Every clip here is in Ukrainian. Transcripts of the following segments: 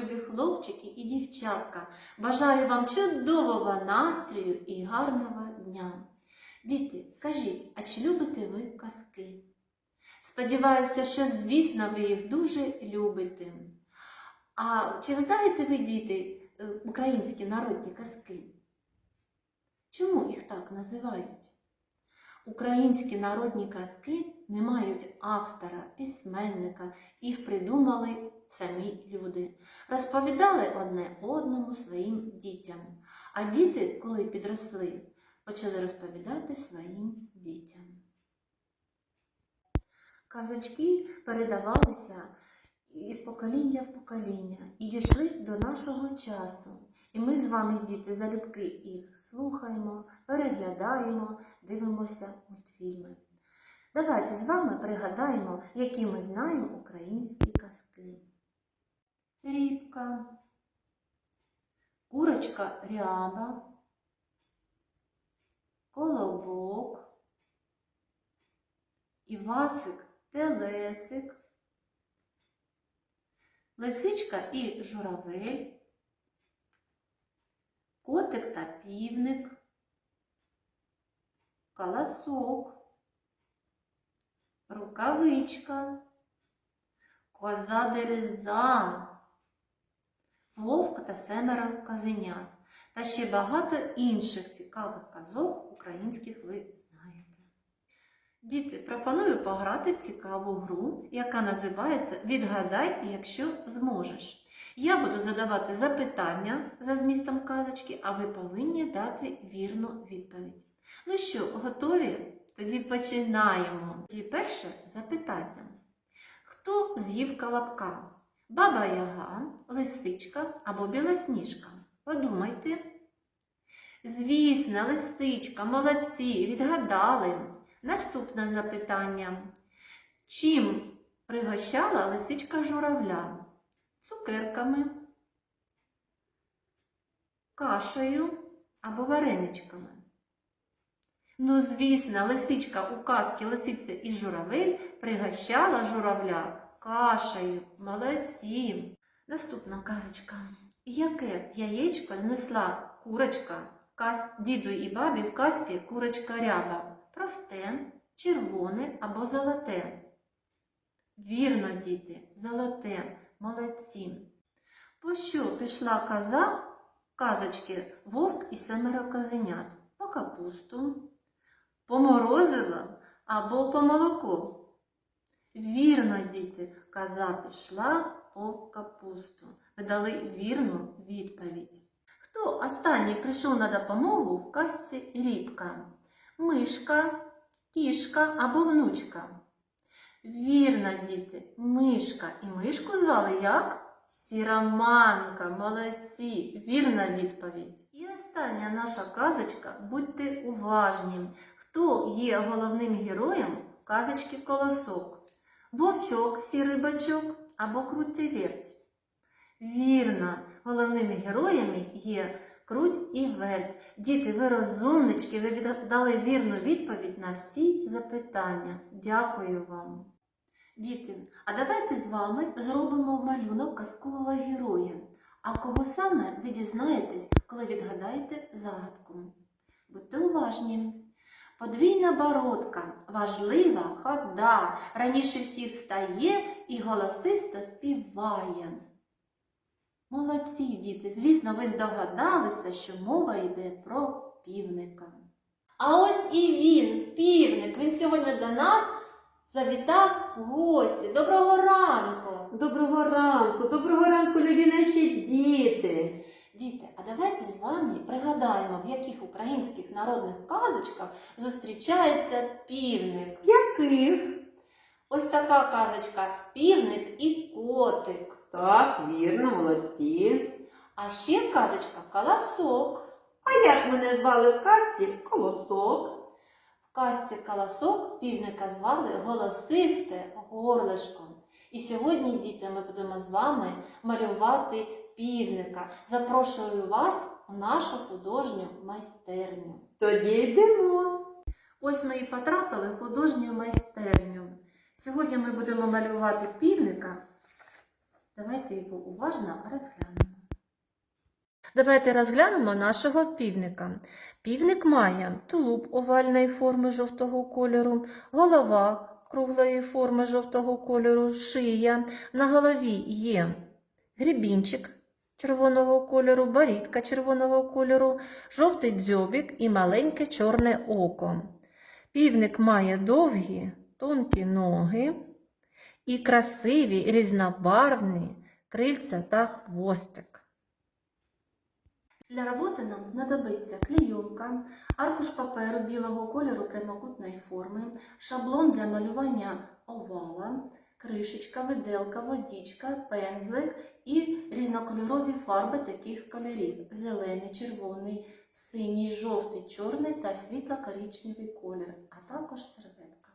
любі хлопчики і дівчатка. Бажаю вам чудового настрою і гарного дня. Діти, скажіть, а чи любите ви казки? Сподіваюся, що, звісно, ви їх дуже любите. А чи знаєте ви, діти, е, українські народні казки? Чому їх так називають? Українські народні казки не мають автора, письменника, їх придумали самі люди. Розповідали одне одному своїм дітям. А діти, коли підросли, почали розповідати своїм дітям. Казочки передавалися із покоління в покоління і дійшли до нашого часу. І ми з вами, діти, залюбки їх слухаємо, переглядаємо, дивимося мультфільми. Давайте з вами пригадаємо, які ми знаємо українські казки. Рібка, курочка ряба, колобок, Івасик телесик, лисичка і журавель, котик та півник, колосок, рукавичка, коза дереза, вовк та семеро козенят та ще багато інших цікавих казок українських ви знаєте. Діти, пропоную пограти в цікаву гру, яка називається Відгадай, якщо зможеш. Я буду задавати запитання за змістом казочки, а ви повинні дати вірну відповідь. Ну що, готові? Тоді починаємо. Тоді перше запитання. Хто з'їв колобка? Баба Яга, лисичка або білосніжка? Подумайте. Звісно, лисичка, молодці, відгадали. Наступне запитання. Чим пригощала лисичка журавля? Цукерками, кашею або вареничками? Ну, звісно, лисичка у казки лисиця і журавель пригощала журавля кашею. Молодці. Наступна казочка. Яке яєчко знесла курочка діду і бабі в казці курочка ряба? Просте, червоне або золоте? Вірно, діти, золоте, молодці. По що пішла коза казочки вовк і семеро козенят? По капусту, по морозиво або по молоко? Вірно, діти, коза пішла по капусту. Ви дали вірну відповідь. Хто останній прийшов на допомогу в казці рібка? Мишка, кішка або внучка? Вірно, діти, мишка. І мишку звали як? Сіраманка, молодці, вірна відповідь. І остання наша казочка, будьте уважні. Хто є головним героєм казочки Колосок? Вовчок, сірий бачок або крутиверть? Вірно, головними героями є круть і верть. Діти, ви розумнички, ви дали вірну відповідь на всі запитання. Дякую вам. Діти, а давайте з вами зробимо малюнок казкового героя. А кого саме ви дізнаєтесь, коли відгадаєте загадку? Будьте уважні. Подвійна бородка, важлива хода, раніше всіх встає і голосисто співає. Молодці, діти, звісно, ви здогадалися, що мова йде про півника. А ось і він, півник, він сьогодні до нас завітав гості. Доброго ранку! Доброго ранку, доброго ранку, любі наші діти. Діти, а давайте з вами пригадаємо, в яких українських народних казочках зустрічається півник. Яких? Ось така казочка півник і котик. Так, вірно, молодці. А ще казочка колосок. А як мене звали в казці? Колосок. В казці колосок півника звали голосисте горлишко. І сьогодні, діти, ми будемо з вами малювати півника. Запрошую вас у нашу художню майстерню. Тоді йдемо. Ось ми і потрапили в художню майстерню. Сьогодні ми будемо малювати півника Давайте його уважно розглянемо. Давайте розглянемо нашого півника. Півник має тулуб овальної форми жовтого кольору, голова круглої форми жовтого кольору, шия. На голові є грібінчик червоного кольору, борідка червоного кольору, жовтий дзьобік і маленьке чорне око. Півник має довгі, тонкі ноги і красиві різнобарвні крильця та хвостик. Для роботи нам знадобиться клейонка, аркуш паперу білого кольору прямокутної форми, шаблон для малювання овала, кришечка, виделка, водичка, пензлик і різнокольорові фарби таких кольорів: зелений, червоний, синій, жовтий, чорний та світло-коричневий колір, а також серветка.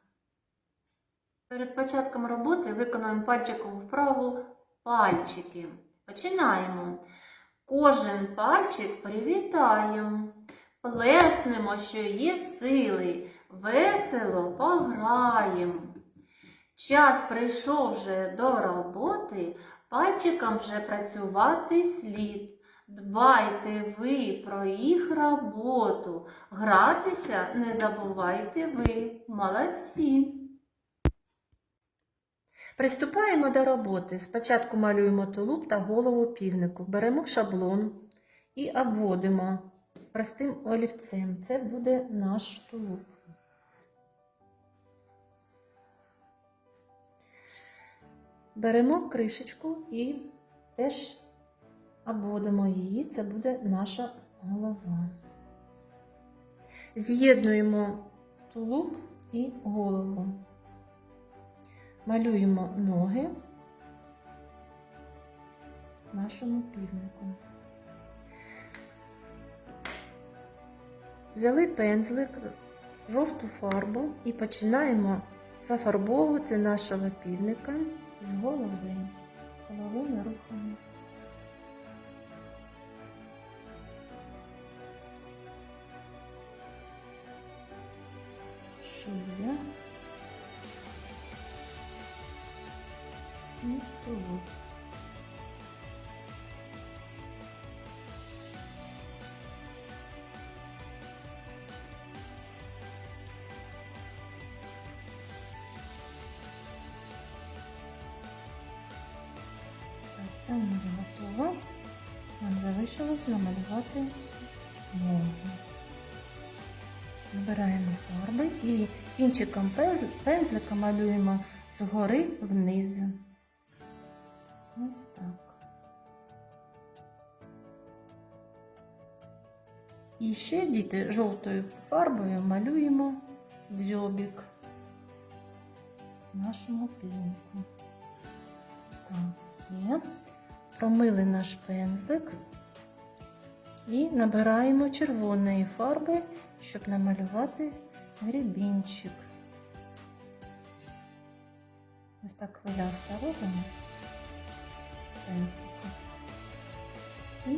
Перед початком роботи виконуємо пальчиком вправу пальчики. Починаємо. Кожен пальчик привітаємо, плеснемо, що є сили, весело пограємо. Час прийшов вже до роботи, пальчикам вже працювати слід. Дбайте ви про їх роботу, гратися не забувайте ви, молодці. Приступаємо до роботи. Спочатку малюємо тулуб та голову півнику. Беремо шаблон і обводимо простим олівцем. Це буде наш тулуб. Беремо кришечку і теж обводимо її. Це буде наша голова. З'єднуємо тулуб і голову. Малюємо ноги нашому півнику. Взяли пензлик, жовту фарбу і починаємо зафарбовувати нашого півника з голови. Головою рухами. Шия. і тулуб. Це у нас готово. Нам залишилось намалювати ноги. Набираємо фарби і кінчиком пензлика малюємо згори вниз. Ось так. І ще діти жовтою фарбою малюємо дзьобік нашому пінку. Так, є. Промили наш пензлик і набираємо червоної фарби, щоб намалювати грібінчик. Ось так хвилясто робимо пензликом. І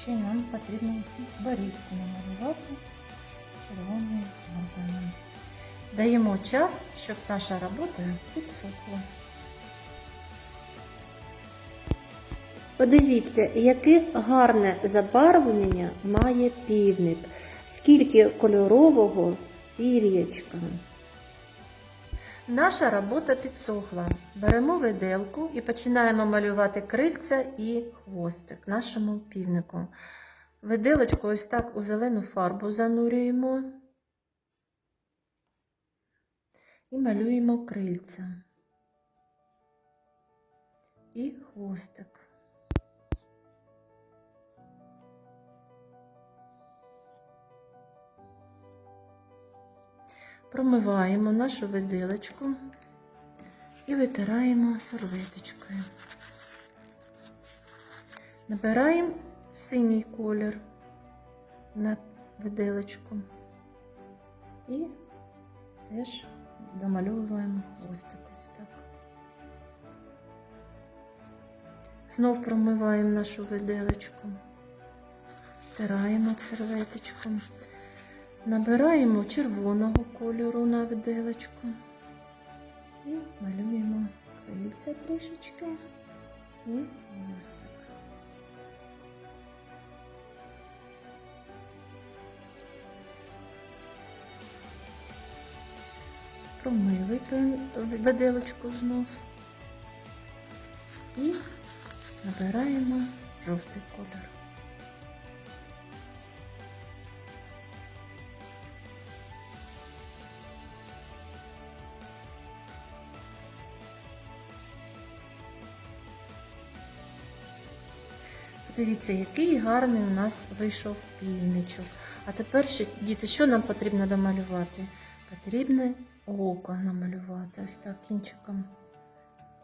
ще нам потрібно борідку намалювати червоною фарбою. Даємо час, щоб наша робота підсохла. Подивіться, яке гарне забарвлення має півник, скільки кольорового пір'ячка. Наша робота підсохла. Беремо виделку і починаємо малювати крильця і хвостик нашому півнику. Виделочку ось так у зелену фарбу занурюємо і малюємо крильця і хвостик. Промиваємо нашу виделочку і витираємо серветочкою. Набираємо синій колір на виделочку і теж домальовуємо хвостик ось так. Знов промиваємо нашу виделочку, втираємо об серветочку. Набираємо червоного кольору на виделочку і малюємо крильця трішечки І хвостик. Промили виделочку знов. І набираємо жовтий колір. Дивіться, який гарний у нас вийшов півничок. А тепер діти, що нам потрібно домалювати? Потрібно око намалювати ось так кінчиком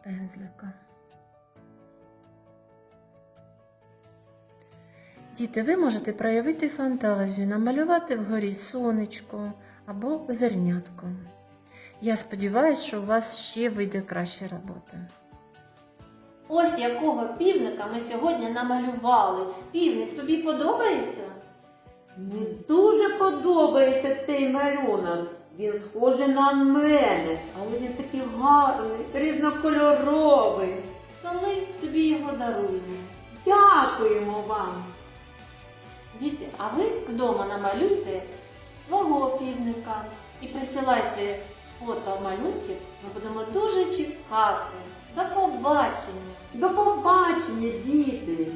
пензлика. Діти, ви можете проявити фантазію, намалювати вгорі сонечко або зернятко. Я сподіваюся, що у вас ще вийде краща робота. Ось якого півника ми сьогодні намалювали. Півник тобі подобається? Мені дуже подобається цей малюнок. Він схожий на мене, але він такий гарний, різнокольоровий. То ми тобі його даруємо. Дякуємо вам. Діти, а ви вдома намалюйте свого півника і присилайте фото малюнків. Ми будемо дуже чекати. До побачення! До побачення, діти!